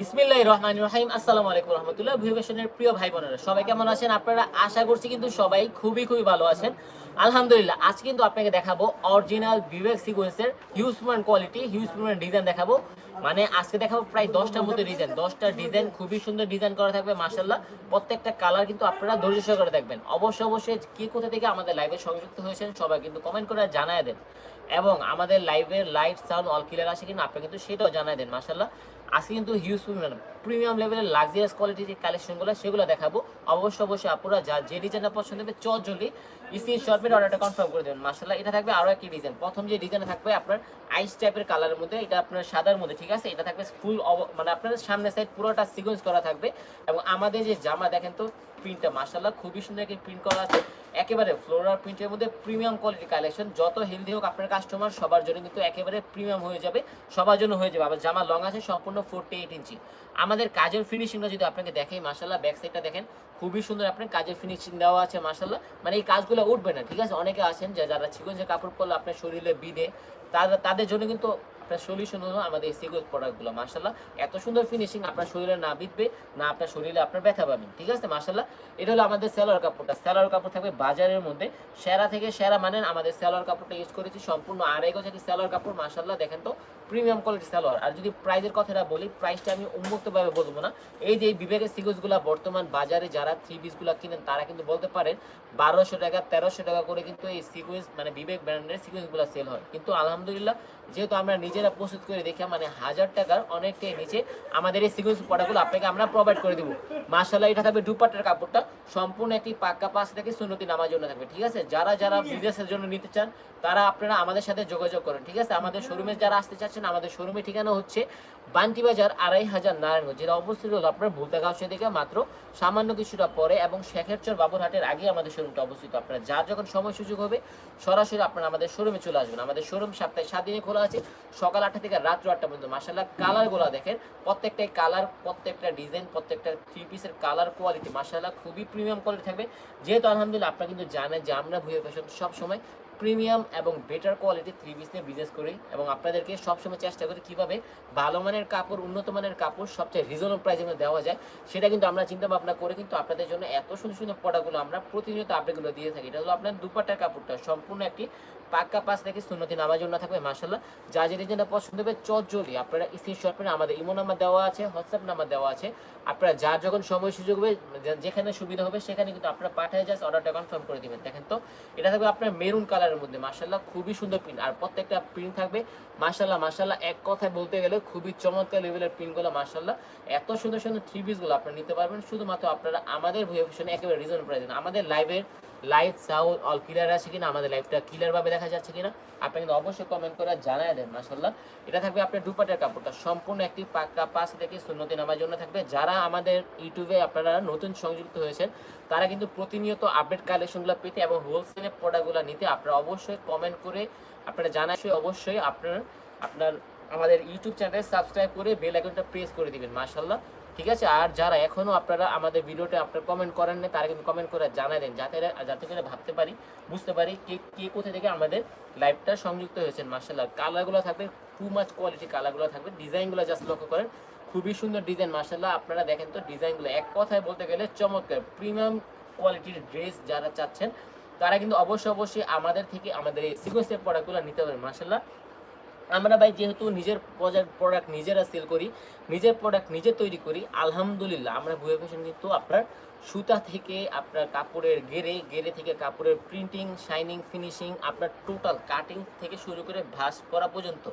বিসমিল্লাহ রহমান আশা করছি কিন্তু সবাই খুবই খুবই ভালো আছেন। আলহামদুলিল্লাহ কিন্তু আপনাকে অরিজিনাল হিউজ দেখাবো। মানে আজকে দেখাবো প্রায় ডিজাইন দশটা ডিজাইন খুবই সুন্দর ডিজাইন করা থাকবে প্রত্যেকটা কালার কিন্তু আপনারা দেখবেন। অবশ্যই অবশ্যই কি কোথা থেকে আমাদের সংযুক্ত হয়েছেন, সবাই কিন্তু কমেন্ট করে দেন। এবং আমাদের সাউন্ড অল আসে কিনা, আপনি কিন্তু সেটাও দেন আজকে কিন্তু হিউজ প্রিমিয়াম লেভেলের লাক্সারিয়াস কোয়ালিটির যে কালেকশনগুলো সেগুলো দেখাবো। অবশ্যই অবশ্যই আপনারা যা, যে ডিজাইনটা পছন্দ হবে চট জলদি স্ক্রিন শর্টের অর্ডারটা কনফার্ম করে দেবেন। মার্শাল্লাহ এটা থাকবে আরও একটি ডিজাইন প্রথম যে ডিজাইনটা থাকবে আপনার আইস টাইপের কালারের মধ্যে, এটা আপনার সাদার মধ্যে, ঠিক আছে? এটা থাকবে ফুল মানে আপনার সামনের সাইড পুরোটা সিকোয়েন্স করা থাকবে। এবং আমাদের যে জামা, দেখেন তো প্রিন্টটা মার্শাল্লাহ খুবই সুন্দর একটি প্রিন্ট করা আছে। একেবারে ফ্লোরাল প্রিন্টের মধ্যে প্রিমিয়াম কোয়ালিটি কালেকশন যত হেলদি হোক আপনার কাস্টমার সবার জন্য কিন্তু একেবারে প্রিমিয়াম হয়ে যাবে, সবার জন্য হয়ে যাবে। আবার জামা লং আছে, সম্পূর্ণ ফোরটি এইট ইঞ্চি আমাদের কাজের ফিনিশিংটা যদি আপনাকে দেখাই মার্শাল্লাহ ব্যাক সাইডটা দেখেন, খুবই সুন্দর আপনার কাজের ফিনিশিং দেওয়া আছে মার্শাল্লাহ মানে এই কাজগুলো উঠবে না, ঠিক আছে? অনেকে আছেন যে, যারা চিকন কাপড় পরলে আপনার শরীরে বিদে তাদের জন্য কিন্তু আপনার সলিউশন হলো আমাদের সিগোজ প্রোডাক্টগুলো মাসাল্লাহ এত সুন্দর ফিনিশিং আপনার শরীরে না বিধবে, না আপনার শরীরে আপনার ব্যথা পাবেন ঠিক আছে মার্শাল্লাহ এটা হলো আমাদের সেলার কাপড়টা। স্যালোয়ার কাপড় থাকবে বাজারের মধ্যে। সেরা থেকে সেরা মানেন আমাদের স্যালোয়ার কাপড়টা ইউজ করেছি। সম্পূর্ণ আড়াই গজ একটি স্যালোয়ার কাপড় মার্শাল্লাহ দেখেন তো। Premium quality salwar. আর যদি প্রাইজের কথাটা বলি, প্রাইসটা আমি উন্মুক্তভাবে বলব না। এই যে বিবেকের সিগোজগুলো বর্তমান বাজারে যারা থ্রি পিসগুলো কিনেন, তারা কিন্তু বলতে পারেন বারোশো টাকা, তেরোশো টাকা করে কিন্তু এই সিকোয়েন্স মানে বিবেক ব্র্যান্ডের সিকোয়েন্সগুলো সেল হয়। কিন্তু আলহামদুলিল্লাহ, যেহেতু আমরা নিজেরা প্রস্তুত করে দেখি মানে হাজার টাকার অনেকটাই নিচে আমাদের এই সিকোয়েন্স প্রোডাক্টগুলো আপনাকে আমরা প্রোভাইড করে দেবো। মার্শাল্লাহ এটা থাকবে দুপাটের কাপড়টা। সম্পূর্ণ একটি পাক্কা পাশ থেকে সুন্নতি নামার জন্য থাকবে, ঠিক আছে? যারা যারা বিজনেসের জন্য নিতে চান, তারা আপনারা আমাদের সাথে যোগাযোগ করেন, ঠিক আছে? আমাদের শোরুমে যারা আসতে চাচ্ছেন আমাদের শোরুমে ঠিকানা হচ্ছে বান্টি বাজার আড়াই হাজার নারায়ণগঞ্জ, যেটা অবস্থিত হলো আপনার ভুলতাগাঁও থেকে মাত্র সামান্য কিছুটা পরে এবং শেখেরচর বাবুরহাটের আগে আমাদের শোরুমটা অবস্থিত। আপনারা যার যখন সময় সুযোগ হবে, সরাসরি আপনারা আমাদের শোরুমে চলে আসবেন। আমাদের শোরুম সপ্তাহে সাত দিনে খোলা আছে, সকাল আটটা থেকে রাত্র আটটা পর্যন্ত। মাসাল্লাহ কালারগুলো দেখেন, প্রত্যেকটাই কালার প্রত্যেকটা ডিজাইন প্রত্যেকটা থ্রি পিসের কালার কোয়ালিটি মাসাল্লাহ খুবই প্রিমিয়াম কোয়ালিটি থাকবে। যেহেতু আলহামদুলিল্লাহ, আপনারা কিন্তু জানেন যে আমরা ভুয়ে ফ্যাশন সবসময় প্রিমিয়াম এবং বেটার কোয়ালিটি থ্রি পিস নিয়ে বিজনেস করি এবং আপনাদেরকে সবসময় চেষ্টা করি কীভাবে ভালো মানের কাপড়, উন্নত মানের কাপড় সবচেয়ে রিজনেবল প্রাইসে দেওয়া যায়। সেটা কিন্তু আমরা চিন্তা ভাবনা করে কিন্তু আপনাদের জন্য এত সুন্দর সুন্দর প্রোডাক্টগুলো আমরা প্রতিনিয়ত আপডেটগুলো দিয়ে থাকি। এটা হলো আপনার দুপাটার কাপড়টা, সম্পূর্ণ একটি পাক্কা পাশ থেকে সুন্নতি নামার জন্য থাকবে মার্শাল্লাহ যা যে ডিজাইনটা পছন্দ হবে চটজলি আপনারা স্ক্রিনশট করে আমাদের ইমো নাম্বার দেওয়া আছে, হোয়াটসঅ্যাপ নাম্বার দেওয়া আছে। আপনারা যার যখন সময় সুযোগ হবে যেখানে সুবিধা হবে, সেখানে কিন্তু আপনারা পাঠিয়ে জাস্ট অর্ডারটা কনফার্ম করে দিবেন। দেখেন তো, এটা থাকবে আপনার মেরুন কালারের মধ্যে মার্শাল্লাহ খুবই সুন্দর প্রিন্ট আর প্রত্যেকটা প্রিন্ট থাকবে মার্শাল্লাহ মার্শাল্লাহ এক কথায় বলতে গেলে খুবই চমৎকার লেভেলের প্রিন্টগুলো মার্শাল্লাহ এত সুন্দর সুন্দর থ্রি পিসগুলো আপনারা নিতে পারবেন। শুধুমাত্র আপনারা আমাদের ভুয়ে একেবারে রিজনেবল প্রাইসে আমাদের লাইভের লাইভ সাউন্ড অল ক্লিয়ার আছে কিনা, আমাদের লাইভটা ক্লিয়ার ভাবে দেখা যাচ্ছে কিনা, আপনি কিন্তু অবশ্যই কমেন্ট করে জানায় দেন মাসাল্লাহ এটা থাকবে আপনার দুপাটের কাপড়টা, সম্পূর্ণ একটি পাক্কা পাশ থেকে সুন্নতি নামার জন্য থাকবে। যারা আমাদের ইউটিউবে আপনারা নতুন সংযুক্ত হয়েছেন, তারা কিন্তু প্রতিনিয়ত আপডেট কালেকশনগুলো পেতে এবং হোলসেলে প্রোডাক্টগুলো নিতে আপনারা অবশ্যই কমেন্ট করে, আপনারা জানাই অবশ্যই আপনার আপনার আমাদের ইউটিউব চ্যানেলে সাবস্ক্রাইব করে বেল আইকনটা প্রেস করে দিবেন মাশাল্লাহ ঠিক আছে? আর যারা এখনও আপনারা আমাদের ভিডিওটা আপনার কমেন্ট করেন না তারা কিন্তু কমেন্ট করে জানাই দেন, যাতে যাতে করে ভাবতে পারি, বুঝতে পারি কে কে কোথা থেকে আমাদের লাইভটা সংযুক্ত হয়েছেন মার্শাল্লাহ কালারগুলো থাকবে টু মাচ কোয়ালিটি কালারগুলো থাকবে ডিজাইনগুলো জাস্ট লক্ষ্য করেন, খুবই সুন্দর ডিজাইন মার্শাল্লাহ আপনারা দেখেন তো ডিজাইনগুলো এক কথায় বলতে গেলে চমৎকার প্রিমিয়াম কোয়ালিটির ড্রেস যারা চাচ্ছেন, তারা কিন্তু অবশ্যই অবশ্যই আমাদের থেকে আমাদের এই সিকোয়েন্সের প্রোডাক্টগুলো নিতে পারেন মার্শাল্লাহ আমরা ভাই যেহেতু নিজের প্রোডাক্ট নিজেরা সেল করি, নিজের প্রোডাক্ট নিজে তৈরি করি, আলহামদুলিল্লাহ আমরা ভুয়ে ফ্যাশন কিন্তু আপনার সুতা থেকে আপনার কাপড়ের গেরে গেরে থেকে কাপড়ের প্রিন্টিং শাইনিং ফিনিশিং আপনার টোটাল কাটিং থেকে শুরু করে ভাস করা পর্যন্ত,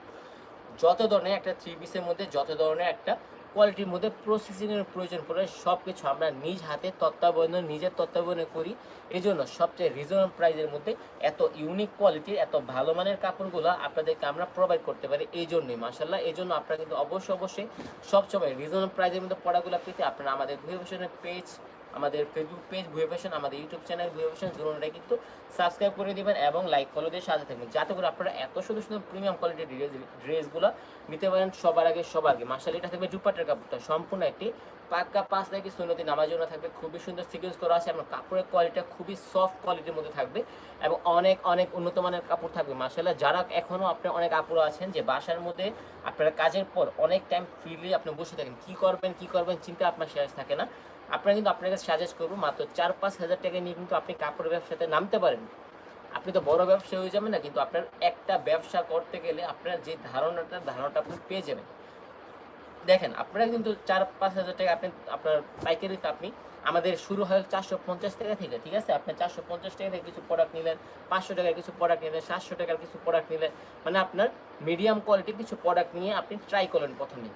যত ধরনের একটা থ্রি পিসের মধ্যে, যত ধরনের একটা কোয়ালিটির মধ্যে প্রসেসিংয়ের প্রয়োজন পড়ে সব কিছু আমরা নিজ হাতে তত্ত্বাবধানে, নিজের তত্ত্বাবধানে করি। এই জন্য সবচেয়ে রিজনেবল প্রাইজের মধ্যে এত ইউনিক কোয়ালিটির এত ভালো মানের কাপড়গুলো আপনাদেরকে আমরা প্রোভাইড করতে পারি এই জন্যই মাসাল্লাহ এই জন্য আপনারা কিন্তু অবশ্যই অবশ্যই সবসময় রিজনেবল প্রাইজের মধ্যে পড়াগুলো পেতে আপনারা আমাদের ভুয়ে পেজ আমাদের ফেসবুক পেজ ভুয়ে ফ্যাশন আমাদের ইউটিউব চ্যানেল ভুয়ে ফ্যাশন দুটোটাই কিন্তু সাবস্ক্রাইব করে দিবেন এবং লাইক ফলো দিয়ে সাথে থাকবেন। যাতে করে আপনারা এত সুন্দর সুন্দর প্রিমিয়াম কোয়ালিটির ড্রেস ড্রেসগুলো নিতে পারেন সবার আগে সবার আগে। মাসাল এটা থাকবে দুপাটের কাপড়টা। সম্পূর্ণ একটি পাক্কা পাঁচ থেকে সুন্নতি নামার জন্য থাকবে। খুবই সুন্দর সিকোয়েন্স করা আছে এবং কাপড়ের কোয়ালিটিটা খুবই সফট কোয়ালিটির মধ্যে থাকবে এবং অনেক অনেক উন্নত মানের কাপড় থাকবে। মাসাল্লাহ যারা এখনও আপনার অনেক আপুরা আছেন যে বাসার মধ্যে আপনারা কাজের পর অনেক টাইম ফ্রিলি আপনি বসে থাকেন, কি করবেন কি করবেন চিন্তা আপনার শেষ থাকে না। আপনারা কিন্তু আপনাকে সাজেস্ট করব, মাত্র চার পাঁচ হাজার টাকা নিয়ে কিন্তু আপনি কাপড়ের ব্যবসাতে নামতে পারেন। আপনি তো বড় ব্যবসা হয়ে যাবেন না, কিন্তু আপনার একটা ব্যবসা করতে গেলে আপনার যে ধারণাটা ধারণাটা আপনি পেয়ে যাবেন। দেখেন, আপনারা কিন্তু চার পাঁচ হাজার টাকা আপনি, আপনার পাইকারিতে আপনি, আমাদের শুরু হয় চারশো পঞ্চাশ টাকা থেকে, ঠিক আছে? আপনি চারশো পঞ্চাশ টাকা থেকে কিছু প্রোডাক্ট নিলেন, পাঁচশো টাকার কিছু প্রোডাক্ট নিলেন, সাতশো টাকার কিছু প্রোডাক্ট নিলেন মানে আপনার মিডিয়াম কোয়ালিটির কিছু প্রোডাক্ট নিয়ে আপনি ট্রাই করলেন প্রথমে।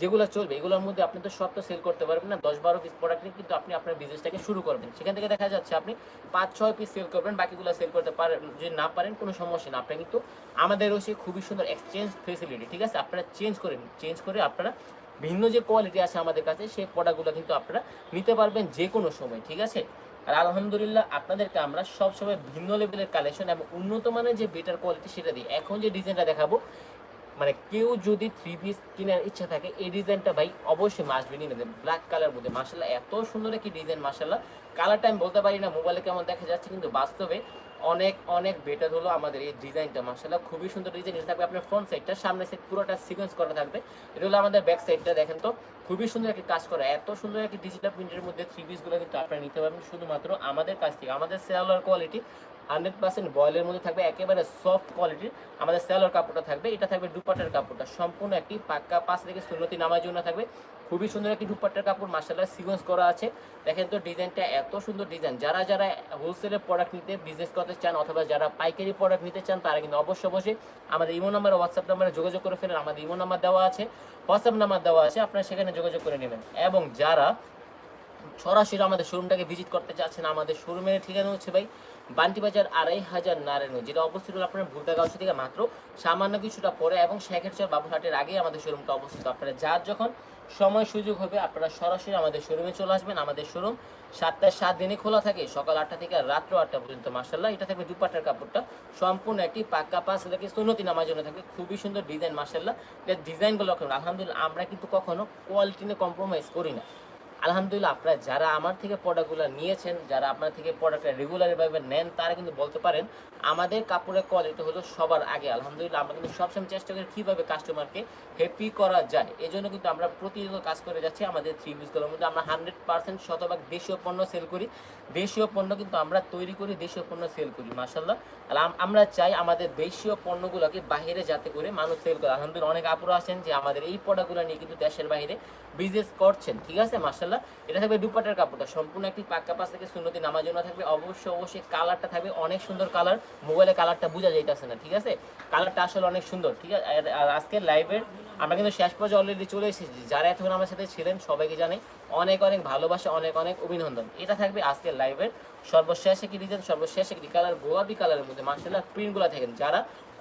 যেগুলো চলবে, এগুলোর মধ্যে আপনি তো সব তো সেল করতে পারবেন না। দশ বারো পিস প্রোডাক্ট নিয়ে কিন্তু আপনি আপনার বিজনেসটাকে শুরু করবেন। সেখান থেকে দেখা যাচ্ছে আপনি পাঁচ, ছয় পিস সেল করবেন, বাকিগুলো সেল করতে পারেন যদি না পারেন কোনো সমস্যা না আপনার কিন্তু আমাদের রয়েছে খুবই সুন্দর এক্সচেঞ্জ ফেসিলিটি ঠিক আছে? আপনারা চেঞ্জ করে চেঞ্জ করে আপনারা ভিন্ন যে কোয়ালিটি আছে আমাদের কাছে, সেই প্রোডাক্টগুলো কিন্তু আপনারা নিতে পারবেন যে কোনো সময়, ঠিক আছে? আর আলহামদুলিল্লাহ আপনাদেরকে আমরা সবসময় ভিন্ন লেভেলের কালেকশন এবং উন্নত মানের যে বেটার কোয়ালিটি সেটা দিই। এখন যে ডিজাইনটা দেখাবো মানে কেউ যদি থ্রি পিস কেনার ইচ্ছা থাকে, এই ডিজাইনটা ভাই অবশ্যই মাসবে নিয়ে নেবেন। ব্ল্যাক কালার মধ্যে। মার্শাল্লাহ এত সুন্দর একটি ডিজাইন মার্শাল্লাহ কালারটা আমি বলতে পারি না মোবাইলে কেমন দেখা যাচ্ছে, কিন্তু বাস্তবে অনেক অনেক বেটার হলো আমাদের এই ডিজাইনটা মার্শাল্লাহ খুবই সুন্দর ডিজাইন এটা থাকবে আপনার ফ্রন্ট সাইডটা সামনে সাইড পুরোটা সিকোয়েন্স করা থাকবে। এটা হলো আমাদের ব্যাক সাইডটা দেখেন তো। খুবই সুন্দর একটি কাজ করা। এত সুন্দর একটি ডিজিটাল প্রিন্টের মধ্যে থ্রি পিসগুলো কিন্তু আপনারা নিতে পারবেন। শুধুমাত্র আমাদের কাছ থেকে, আমাদের সেলার কোয়ালিটি হান্ড্রেড পার্সেন্ট বয়েলের মধ্যে থাকবে, একেবারে সফট কোয়ালিটির আমাদের সেলার কাপড়টা থাকবে। এটা থাকবে দুপাটের কাপড়টা, সম্পূর্ণ একটি পাক্কা পাঁচ থেকে সুন্নতি নামার জন্য থাকবে। খুবই সুন্দর একটি দুপাট্টার কাপড় মার্শাল্লাহ সিকোয়েন্স করা আছে। দেখেন তো ডিজাইনটা এত সুন্দর ডিজাইন। যারা যারা হোলসেলের প্রোডাক্ট নিতে বিজনেস করতে চান অথবা যারা পাইকারি প্রোডাক্ট নিতে চান, তারা কিন্তু অবশ্যই অবশ্যই আমাদের ইমো নাম্বার হোয়াটসঅ্যাপ নাম্বারে যোগাযোগ করে ফেলেন। আমাদের ইমো নাম্বার দেওয়া আছে। হোয়াটসঅ্যাপ নাম্বার দেওয়া আছে, আপনারা সেখানে যোগাযোগ করে নেবেন। এবং যারা সরাসরি আমাদের শোরুমটাকে ভিজিট করতে চাচ্ছেন, আমাদের শোরুমের ঠিকানা হচ্ছে ভাই বান্টি বাজার আড়াই হাজার নারায়ণ যেটা অবস্থিত হলো আপনার ভুলতাগাঁও থেকে মাত্র সামান্য কিছুটা পরে এবং শেখেরচর বাবুহাটের আগে আমাদের শোরুমটা অবস্থিত। আপনারা যার যখন সময় সুযোগ হবে, আপনারা সরাসরি আমাদের শোরুমে চলে আসবেন। আমাদের শোরুম সাতটায় সাত দিনে খোলা থাকে, সকাল আটটা থেকে রাত্র আটটা পর্যন্ত মার্শাল্লাহ এটা থাকবে দুপাটার কাপড়টা। সম্পূর্ণ একটি পাক্কা পাঁচ থেকে সুন্নতি নামার জন্য থাকবে। খুবই সুন্দর ডিজাইন মার্শাল্লাহ এর ডিজাইনগুলো আলহামদুলিল্লাহ, আমরা কিন্তু কখনো কোয়ালিটি নিয়ে কম্প্রোমাইজ করি না। আলহামদুলিল্লাহ, আপনারা যারা আমার থেকে প্রোডাক্টগুলো নিয়েছেন, যারা আপনার থেকে প্রোডাক্টটা রেগুলারভাবে নেন, তারা কিন্তু বলতে পারেন আমাদের কাপড়ের কোয়ালিটি হলো সবার আগে। আলহামদুলিল্লাহ, আমরা কিন্তু সবসময় চেষ্টা করি কীভাবে কাস্টমারকে হ্যাপি করা যায়। এই জন্য কিন্তু আমরা প্রতিনিয়ত কাজ করে যাচ্ছি আমাদের থ্রি পিসগুলোর মধ্যে। আমরা হান্ড্রেড পার্সেন্ট শতভাগ দেশীয় পণ্য সেল করি। দেশীয় পণ্য কিন্তু আমরা তৈরি করি দেশীয় পণ্য সেল করি মাসাল্লাহ আমরা চাই আমাদের দেশীয় পণ্যগুলোকে বাইরে যাতে করে মানুষ সেল করে। আলহামদুলিল্লাহ, অনেক আপুরা আছেন যে আমাদের এই প্রোডাক্টগুলো নিয়ে কিন্তু দেশের বাইরে বিজনেস করছেন, ঠিক আছে? মাসাল্লাহ এটা থাকবে দুপাটার কাপড়টা। সম্পূর্ণ একটি পাক্কা পাশ থেকে সুন্নতি নামার জন্য থাকবে। অবশ্যই অবশ্যই কালারটা থাকবে অনেক সুন্দর কালার। মোবাইলে কালারটা বোঝা যাইতেছে না, ঠিক আছে? কালারটা আসলে অনেক সুন্দর, ঠিক আছে? আর- আজকে লাইভের আমরা কিন্তু শেষ পর্যায়ে অলরেডি চলে এসেছি। যারা এতক্ষণ আমার সাথে ছিলেন, সবাইকে জানাই অনেক অনেক ভালোবাসা, অনেক অনেক অভিনন্দন। এটা থাকবে আজকের লাইভের সর্বশেষ একটি ডিজাইন সর্বশেষ একটি কালার গোলাপি কালারের মধ্যে মার্শাল্লাহ প্রিন্টগুলো থাকেন। যারা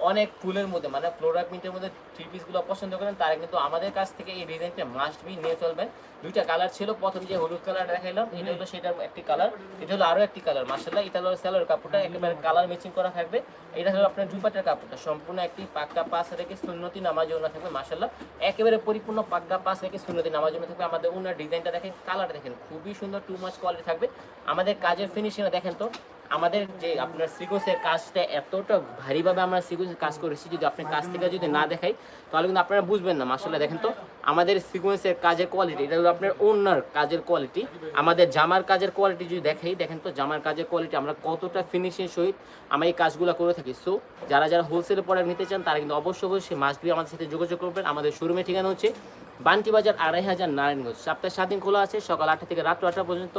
অনেক ফুলের মধ্যে মানে ফ্লোরা প্রিন্টের মধ্যে থ্রি পিসগুলো পছন্দ করেন, তারা কিন্তু আমাদের কাছ থেকে এই ডিজাইনটা মাস্ট বি নিয়ে চলবেন। দুইটা কালার ছিল, প্রথম যে হলুদ কালার দেখাইলাম, এটা হলো সেটার একটি কালার এটা হলো আরও একটি কালার মার্শাল্লাহ এটা হলো স্যালোর কাপড়টা, একেবারে কালার ম্যাচিং করা থাকবে। এটা হলো আপনার দুপাটের কাপড়টা, সম্পূর্ণ একটি পাক্কা পাশ রেখে সুন্নতি নামার জন্য থাকবে মার্শাল্লাহ একেবারে পরিপূর্ণ পাক্কা পাশ রেখে সুন্নতি নামার জন্য থাকবে। আমাদের ওনার ডিজাইনটা দেখেন কালার দেখেন, খুবই সুন্দর টু মাচ কোয়ালিটি থাকবে। আমাদের কাজের ফিনিশিং দেখেন তো, আমাদের যে আপনার সিকোসের কাজটা এতটা ভারীভাবে আমরা সিকোয়েন্সের কাজ করেছি, যদি আপনি কাজ থেকে যদি না দেখাই, তাহলে কিন্তু আপনারা বুঝবেন না মাসাল্লাহ দেখেন তো, আমাদের সিকোয়েন্সের কাজের কোয়ালিটি এটা হলো আপনার ওনার কাজের কোয়ালিটি আমাদের জামার কাজের কোয়ালিটি যদি দেখাই, দেখেন তো, জামার কাজের কোয়ালিটি আমরা কতটা ফিনিশিং সহিত আমরা এই কাজগুলো করে থাকি। সো যারা যারা হোলসেলে প্রোডাক্ট নিতে চান, তারা কিন্তু অবশ্যই অবশ্যই মাসগুলি আমাদের সাথে যোগাযোগ করবেন। আমাদের শোরুমের ঠিকানা হচ্ছে বান্টি বাজার আড়াই হাজার নারায়ণগঞ্জ। সপ্তাহে সাত দিন খোলা আছে, সকাল আটটা থেকে রাত্র আটটা পর্যন্ত।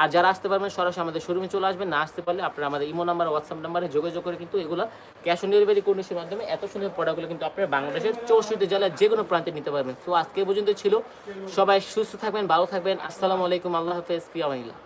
আর যারা আসতে পারবেন, সরাসরি আমাদের শোরুমে চলে আসবেন। না আসতে পারলে আপনারা আমাদের ইমো নাম্বার হোয়াটসঅ্যাপ নাম্বারে যোগাযোগ করে কিন্তু এগুলো ক্যাশ অন ডেলিভারি কর্মসূচির মাধ্যমে এত সুন্দর প্রোডাক্টগুলো কিন্তু আপনারা বাংলাদেশের চৌষট্টি জেলার যে কোনো প্রান্তে নিতে পারবেন। তো আজকে পর্যন্ত ছিল। সবাই সুস্থ থাকবেন, ভালো থাকবেন। আসসালামু আলাইকুম, আল্লাহ হাফেজ ফিয়ামাইল্লা